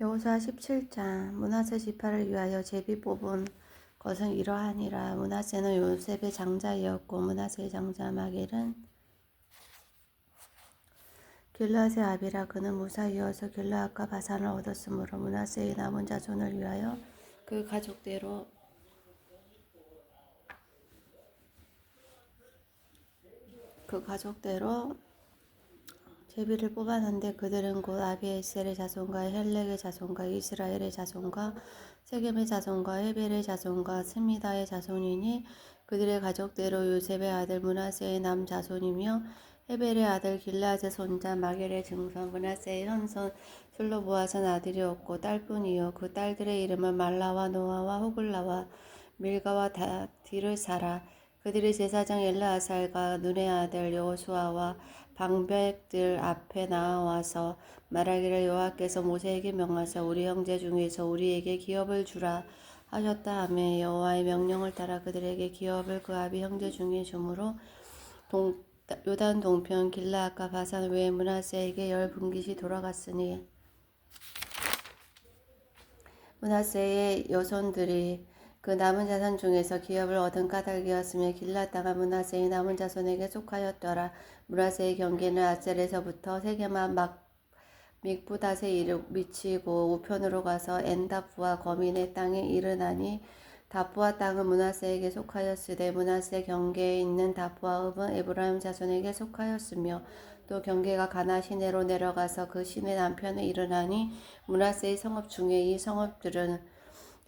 여호수아 17장 문하세 지파를 위하여 제비 뽑은 것은 이러하니라. 문하세는 요셉의 장자이었고 문하세의 장자 마겔은 길라세 아비라. 그는 무사이어서 길라앗과 바산을 얻었으므로 문하세의 남은 자손을 위하여 그 가족대로 그 가족대로 제비를 뽑았는데 그들은 곧 아비에셀의 자손과 헬렉의 자손과 이스라엘의 자손과 세겜의 자손과 헤벨의 자손과 스미다의 자손이니 그들의 가족대로 요셉의 아들 문하세의 남 자손이며 헤벨의 아들 길라앗의 손자 마겔의 증손 문하세의 현손 슬로보아선 아들이었고 딸뿐이요. 그 딸들의 이름은 말라와 노아와 호글라와 밀가와 다디르사라 그들이 제사장 엘르아살과 눈의 아들 여호수아와 방백들 앞에 나와서 말하기를 여호와께서 모세에게 명하사 우리 형제 중에서 우리에게 기업을 주라 하셨다 하며 여호와의 명령을 따라 그들에게 기업을 그 아비 형제 중에 주므로 동, 요단 동편 길라앗과 바산 외에 문하세에게 열 분깃이 돌아갔으니 문하세의 여손들이 그 남은 자손 중에서 기업을 얻은 까닭이었으며 길라 땅은 문하세의 남은 자손에게 속하였더라. 문하세의 경계는 아셀에서부터 세게만 막 믹부닷에 이르 미치고 우편으로 가서 엔다프와 거민의 땅에 이르나니 다프와 땅은 문하세에게 속하였으되 문하세 경계에 있는 다프와 읍은 에브라임 자손에게 속하였으며 또 경계가 가나 시내로 내려가서 그 시내 남편에 이르나니 문하세의 성읍 중에 이 성읍들은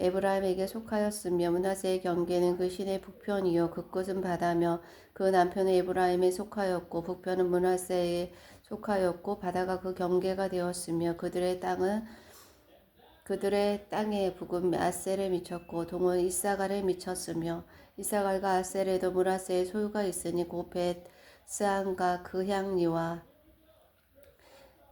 에브라임에게 속하였으며 문하세의 경계는 그 시내 북편이요. 그 끝은 바다며 그 남편은 에브라임에 속하였고 북편은 문하세에 속하였고 바다가 그 경계가 되었으며 그들의 땅은 그들의 땅의 북은 아셀에 미쳤고 동은 이사갈에 미쳤으며 이사갈과 아셀에도 문하세의 소유가 있으니 곧벳 스안과 그 향리와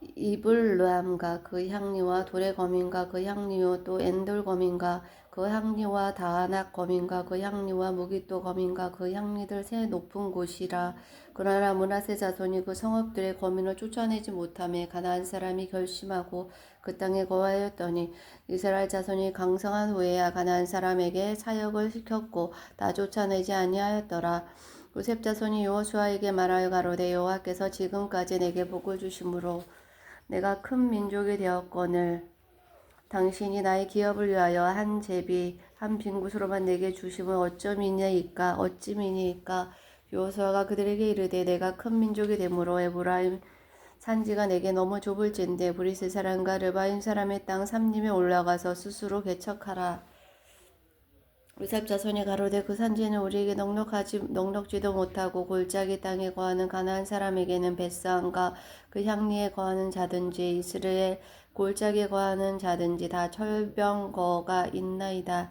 이블르암과 그 향리와 돌의 거민과 그 향리요 또 엔돌 거민과 그 향리와 다하낙 거민과 그 향리와 무기또 거민과 그 향리들 새 높은 곳이라. 그러나 문하세 자손이 그 성읍들의 거민을 쫓아내지 못함에 가나안 사람이 결심하고 그 땅에 거하였더니 이스라엘 자손이 강성한 후에야 가나안 사람에게 사역을 시켰고 다 쫓아내지 아니하였더라. 요셉 자손이 여호수아에게 말하여 가로되 여호와께서 지금까지 내게 복을 주심으로 내가 큰 민족이 되었거늘 당신이 나의 기업을 위하여 한 제비 한 빈굿으로만 내게 주심은 어쩌미니이까 어찌미니이까. 요호수아가 그들에게 이르되 내가 큰 민족이 되므로 에브라임 산지가 내게 너무 좁을진데 브리스 사람과 르바임 사람의 땅 삼림에 올라가서 스스로 개척하라 요셉 자손이 가로되 그 산지는 우리에게 넉넉하지 넉넉지도 못하고 골짜기 땅에 거하는 가나안 사람에게는 벳사함과 그 향리에 거하는 자든지 이스라엘 골짜기에 거하는 자든지 다 철병거가 있나이다.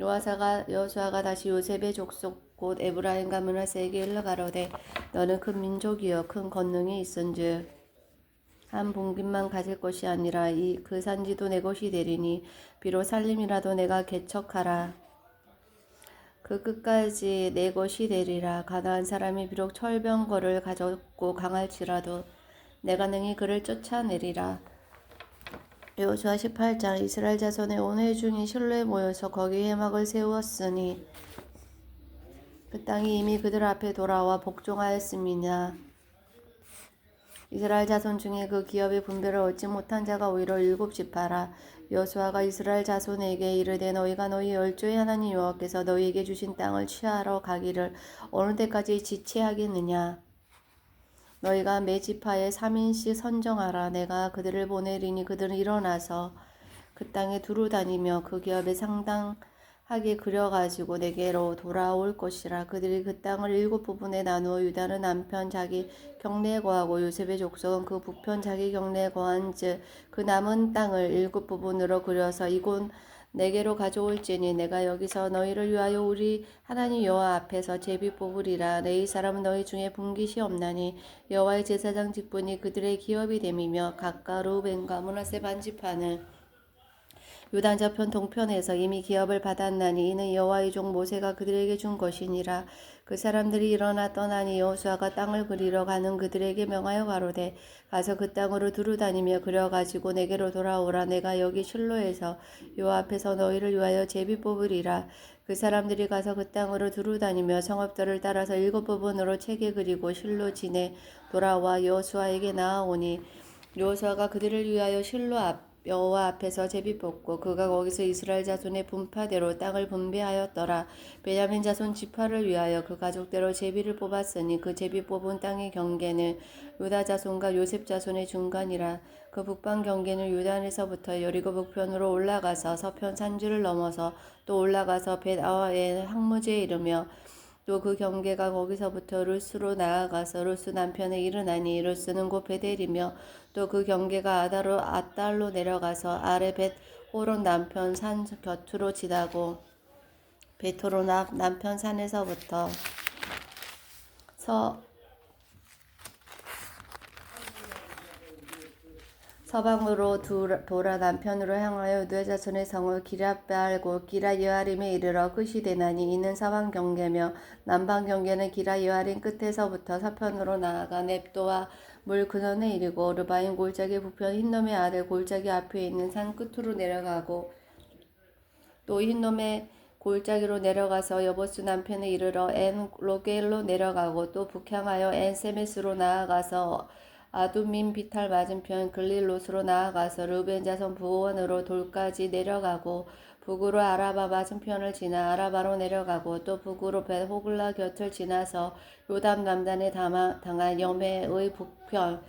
요아사가 여수아가 다시 요셉의 족속 곧 에브라임과 문하세에게 일러 가로되 너는 큰 민족이여 큰 권능이 있은즉 한 봉깃만 가질 것이 아니라 이 그 산지도 내 것이 되리니 비록 살림이라도 내가 개척하라. 그 끝까지 내 것이 되리라. 가나안 사람이 비록 철병거를 가졌고 강할지라도 내가 능히 그를 쫓아내리라. 여호수아 18장 이스라엘 자손의 온 회중이 실로에 모여서 거기 해막을 세우었으니 그 땅이 이미 그들 앞에 돌아와 복종하였음이냐 이스라엘 자손 중에 그 기업의 분배를 얻지 못한 자가 오히려 일곱 지파라 여수아가 이스라엘 자손에게 이르되 너희가 너희 열조의 하나님 여호와께서 너희에게 주신 땅을 취하러 가기를 어느 때까지 지체하겠느냐? 너희가 매 지파에 3인씩 선정하라. 내가 그들을 보내리니 그들은 일어나서 그 땅에 두루 다니며 그 기업에 상당 하게 그려가지고 내게로 돌아올 것이라. 그들이 그 땅을 일곱 부분에 나누어 유다는 남편 자기 경내에 거하고 요셉의 족속은 그 북편 자기 경내에 거한즉 그 남은 땅을 일곱 부분으로 그려서 이곳 내게로 가져올지니 내가 여기서 너희를 위하여 우리 하나님 여호와 앞에서 제비 뽑으리라. 내 사람은 너희 중에 분깃이 없나니 여호와의 제사장 직분이 그들의 기업이 됨이며 각각 루벤과 문하세 반지파는 요단 저편 동편에서 이미 기업을 받았나니 이는 여호와의 종 모세가 그들에게 준 것이니라. 그 사람들이 일어나 떠나니 여호수아가 땅을 그리러 가는 그들에게 명하여 가로되 가서 그 땅으로 두루 다니며 그려 가지고 내게로 돌아오라. 내가 여기 실로에서 요 앞에서 너희를 위하여 제비 뽑으리라. 그 사람들이 가서 그 땅으로 두루 다니며 성읍들을 따라서 일곱 부분으로 체계 그리고 실로 지내 돌아와 여호수아에게 나아오니 여호수아가 그들을 위하여 실로 앞 여호와 앞에서 제비 뽑고 그가 거기서 이스라엘 자손의 분파대로 땅을 분배하였더라. 베냐민 자손 지파를 위하여 그 가족대로 제비를 뽑았으니 그 제비 뽑은 땅의 경계는 유다 자손과 요셉 자손의 중간이라. 그 북방 경계는 요단에서부터 여리고 북편으로 올라가서 서편 산주를 넘어서 또 올라가서 벳아와의 항무지에 이르며 또 그 경계가 거기서부터 루스로 나아가서 루스 남편에 이르나니 루스는 곧 베델이며 또 그 경계가 아다로 아달로 내려가서 아래 벳 호론 남편 산 곁으로 지나고 베토로 남 남편 산에서부터 서 서방으로 두- 돌아 남편으로 향하여 유다 자손의 성을 기라베알고 기라 여아림에 이르러 끝이 되나니 이는 서방 경계며 남방 경계는 기라 여아림 끝에서부터 서편으로 나아가 넵도와 물 근원에 이르고 르바인 골짜기 북편 흰놈의 아들 골짜기 앞에 있는 산 끝으로 내려가고 또 흰놈의 골짜기로 내려가서 여보스 남편에 이르러 엔 로겔로 내려가고 또 북향하여 엔 세메스로 나아가서 아두민 비탈 맞은편 글릴롯으로 나아가서 르벤 자손 부원으로 돌까지 내려가고 북으로 아라바 맞은편을 지나 아라바로 내려가고 또 북으로 벳 호글라 곁을 지나서 요담 남단에 담아- 당한 여매의 북편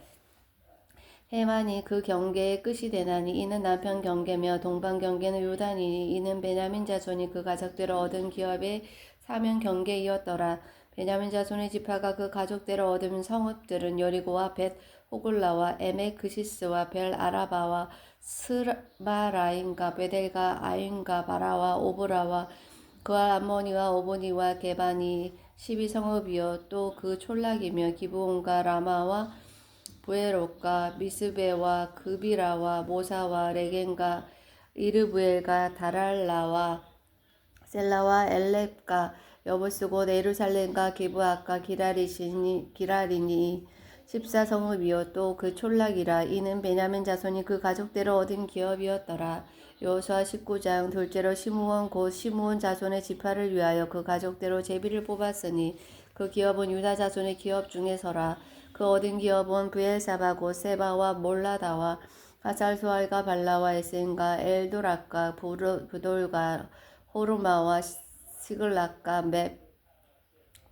해만이 그 경계의 끝이 되나니 이는 남편 경계며 동방 경계는 요단이니 이는 베냐민 자손이 그 가족대로 얻은 기업의 사면 경계이었더라. 베냐민 자손의 지파가 그 가족대로 얻은 성읍들은 여리고와 벳 호글라와 에메크시스와 벨 아라바와 스바라인과 베델과 아인과 바라와 오브라와 그와 암모니와 오보니와 게바니 십이 성읍이요. 또 그 촌락이며 기브온과 라마와 부에롯과 미스베와 그비라와 모사와 레겐과 이르부엘과 다랄라와 셀라와 엘렙과 여보스 곧 예루살렘과 기브아과 기라리시니 기라리니 십사 성읍이요 또그 촌락이라 이는 베냐민 자손이 그 가족대로 얻은 기업이었더라. 여호수아 19장 둘째로 시므온 곧 시므온 자손의 지파를 위하여 그 가족대로 제비를 뽑았으니 그 기업은 유다 자손의 기업 중에서라. 그 얻은 기업은 부엘사바 곧 세바와 몰라다와 하살수알과 발라와 에센과 엘도락과 부르- 부돌과 호르마와 시글락과 맵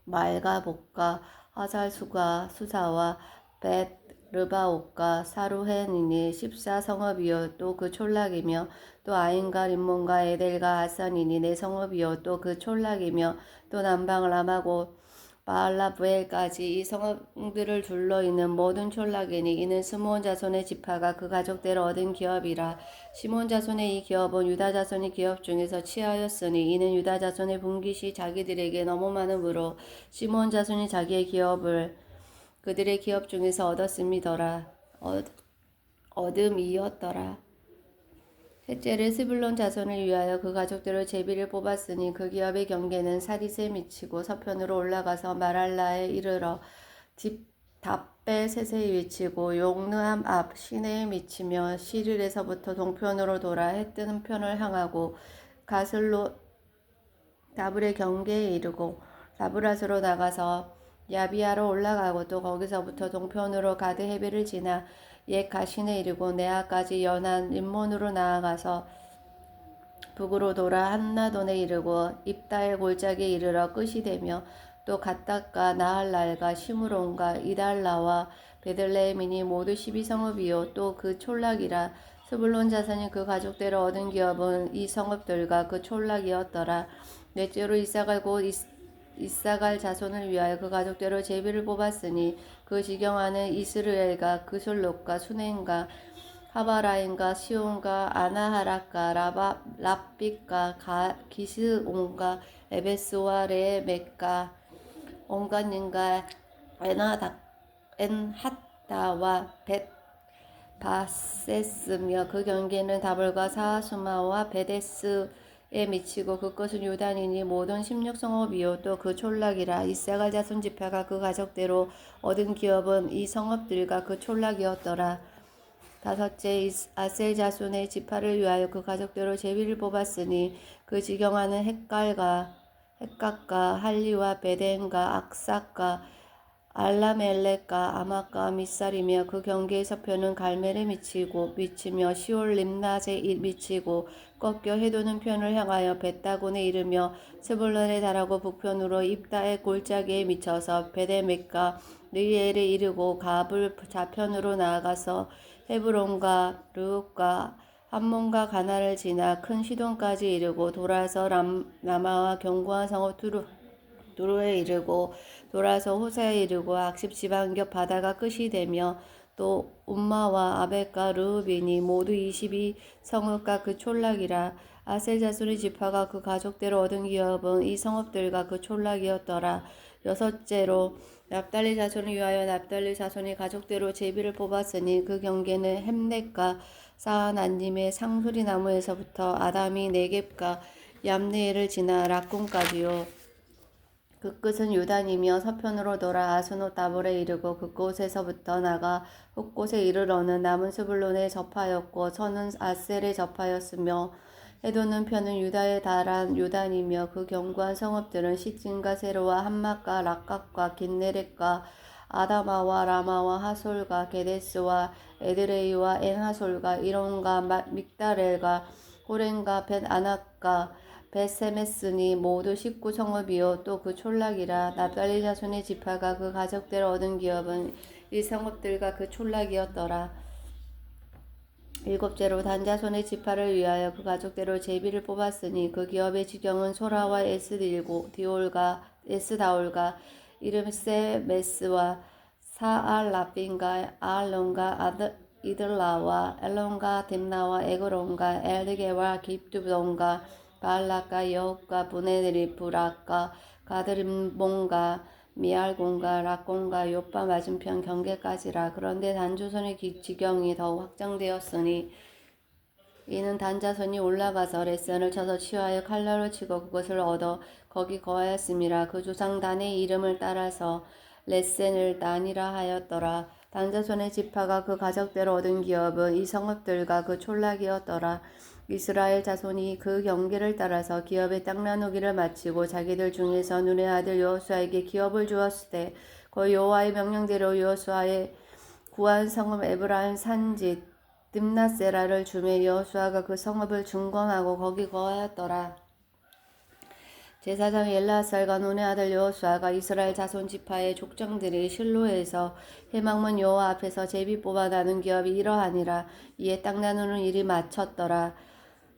말과 복과 하살수가 수사와 벳 르바옥과 사루헨이니 십사 성읍이요. 또 그 촌락이며 또 아인과 림몬과 에델과 아산이니 네 성읍이요. 또 그 촌락이며 또 남방 라마고 바알라부엘까지 이 성읍들을 둘러 있는 모든 촌락이니 이는 스므온 자손의 지파가 그 가족대로 얻은 기업이라 시몬 자손의 이 기업은 유다 자손의 기업 중에서 취하였으니 이는 유다 자손의 분깃이 자기들에게 너무 많으므로 시몬 자손이 자기의 기업을 그들의 기업 중에서 얻었음이더라. 얻, 얻음이었더라 셋째를 스불론 자손을 위하여 그 가족들을 제비를 뽑았으니 그 기업의 경계는 사리스에 미치고 서편으로 올라가서 마랄라에 이르러 집 답벨 셋에 미치고 용르함 앞 시내에 미치며 시릴에서부터 동편으로 돌아 해 뜨는 편을 향하고 가슬로 다불의 경계에 이르고 라브라스로 나가서 야비아로 올라가고 또 거기서부터 동편으로 가드 헤비를 지나 옛 가신에 이르고 네아까지 연한 림몬으로 나아가서 북으로 돌아 한나돈에 이르고 입다엘 골짜기에 이르러 끝이 되며 또 갓닥과 나할랄과 시므론과 이달라와 베들레헴이니 모두 12성읍이요. 또 그 촌락이라 스불론 자손이 그 가족대로 얻은 기업은 이 성읍들과 그 촌락이었더라. 넷째로 이사갈 곧 이사갈 자손을 위하여 그 가족대로 제비를 뽑았으니 그 지경하는 이스르엘과 그솔롯과 수넨과 하바라인과 시온과 아나하락과 라바 랍빛과 가, 기스온과 에베스와 레메과 온간님과 에나다 엔핫다와 벳 바세스며 그 경계는 다볼과 사수마와 베데스 에 미치고 그것은 요단이니 모든 십육성읍이요 또그 촌락이라. 이사갈 자손 지파가 그 가족대로 얻은 기업은 이 성읍들과 그 촌락이었더라. 다섯째 아셀 자손의 지파를 위하여 그 가족대로 제비를 뽑았으니 그 지경하는 헷갈과 헷각과 할리와 베덴과 악삭과 알라멜렉과 아마과 미살이며 그 경계의 서편은 갈멜에 미치고 미치며 시올 림낫에 이- 미치고 꺾여 해도는 편을 향하여 벳다곤에 이르며 스불론에 달하고 북편으로 입다의 골짜기에 미쳐서 베데맥과 느이엘에 이르고 갑을 좌편으로 나아가서 헤브론과 르욱과 함몬과 가나를 지나 큰 시돈까지 이르고 돌아서 람, 라마와 견고한 성읍 두루 두루에 이르고 돌아서 호사에 이르고 악십 지방겹 바다가 끝이 되며 또 움마와 아벨과 르우빈이 모두 22 성읍과 그 촌락이라 아셀 자손의 지파가 그 가족대로 얻은 기업은 이 성읍들과 그 촌락이었더라. 여섯째로 납달리 자손을 위하여 납달리 자손이 가족대로 제비를 뽑았으니 그 경계는 햄넷과 사하나님의 상수리 나무에서부터 아담이 네겝과 얌네엘을 지나 락군까지요 그 끝은 요단이며 서편으로 돌아 아스노 다볼에 이르고 그곳에서부터 나가 흑곳에 이르러는 남은 스불론에 접하였고 서는 아셀에 접하였으며 해도는 편은 유다에 달한 요단이며 그 견고한 성읍들은 시진과 세로와 함막과 락각과 긴네렛과 아다마와 라마와 하솔과 게데스와 에드레이와 엔하솔과 이론과 마- 믹다렐과 호렌과 벳 아낙과 베세메스니 모두 십구 성읍이요. 또 그 촌락이라 납달리 자손의 지파가 그 가족대로 얻은 기업은 이 성읍들과 그 촌락이었더라. 일곱째로 단자손의 지파를 위하여 그 가족대로 제비를 뽑았으니 그 기업의 지경은 소라와 에스딜고 디올과 에스다올과 이름 세메스와 사알라빈과 아알론과 아드 이들라와 엘론과 딥나와 에그론과 엘드게와 깁두돈과 발락과 여욱과 부네드리프락과 가드림몬과 미알곤과 락곤과 요빠 맞은편 경계까지라. 그런데 단조선의 기- 지경이 더욱 확장되었으니 이는 단자선이 올라가서 레센을 쳐서 치하여 칼날로 치고 그것을 얻어 거기 거하였음이라. 그 조상 단의 이름을 따라서 레센을 단이라 하였더라. 단자손의 지파가 그 가족대로 얻은 기업은 이 성읍들과 그 촌락이었더라 이스라엘 자손이 그 경계를 따라서 기업의 땅 나누기를 마치고 자기들 중에서 눈의 아들 여호수아에게 기업을 주었을 때그 여호와의 명령대로 여호수아의 구한 성읍 에브라임 산지 dim나세라를 주매 여호수아가 그 성읍을 중건하고 거기 거하였더라. 제사장 엘라살과 눈의 아들 여호수아가 이스라엘 자손 지파의 족장들이 실로에서 해망문 여호와 앞에서 제비 뽑아 나눈 기업이 이러하니라 이에 땅 나누는 일이 마쳤더라.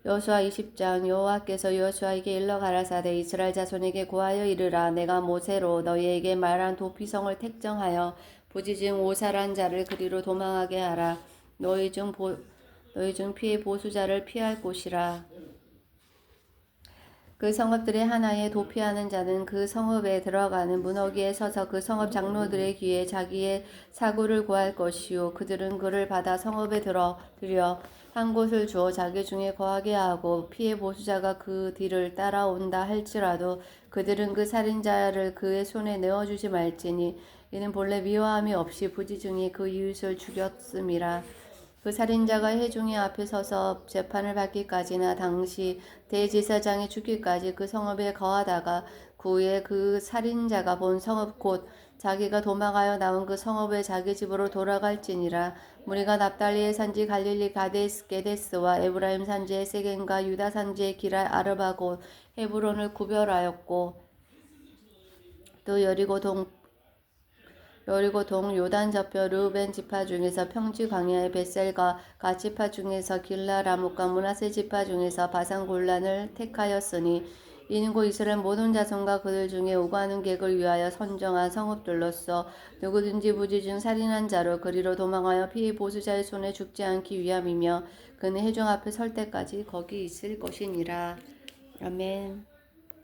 여호수아 20장 여호와께서 여호수아에게 일러 가라사대 이스라엘 자손에게 고하여 이르라 내가 모세로 너희에게 말한 도피성을 택정하여 부지중 오살한 자를 그리로 도망하게 하라. 너희 중 보, 너희 중 피해 보수자를 피할 곳이라. 그 성읍들의 하나에 도피하는 자는 그 성읍에 들어가는 문어기에 서서 그 성읍 장로들의 귀에 자기의 사고를 구할 것이요. 그들은 그를 받아 성읍에 들어 들여 한 곳을 주어 자기 중에 거하게 하고 피해 보수자가 그 뒤를 따라온다 할지라도 그들은 그 살인자를 그의 손에 내어주지 말지니 이는 본래 미워함이 없이 부지중에 그 이웃을 죽였음이라 그 살인자가 회중의 앞에 서서 재판을 받기까지나 당시 대제사장이 죽기까지 그 성읍에 거하다가 그 후에 그 살인자가 본 성읍 곧 자기가 도망하여 나온 그 성읍에 자기 집으로 돌아갈지니라. 무리가 납달리의 산지 갈릴리 가데스 게데스와 에브라임 산지의 세겐과 유다 산지의 기랄 아르바 곧 헤브론을 구별하였고 또 여리고 동 여리고 동 요단 저편 르우벤 지파 중에서 평지 광야의 벳셀과 가 지파 중에서 길라 라목과 문하세 지파 중에서 바산 골란을 택하였으니 이는 곧 이스라엘 모든 자손과 그들 중에 오가는 객을 위하여 선정한 성읍들로서 누구든지 부지 중 살인한 자로 그리로 도망하여 피해 보수자의 손에 죽지 않기 위함이며 그는 회중 앞에 설 때까지 거기 있을 것이니라 아멘.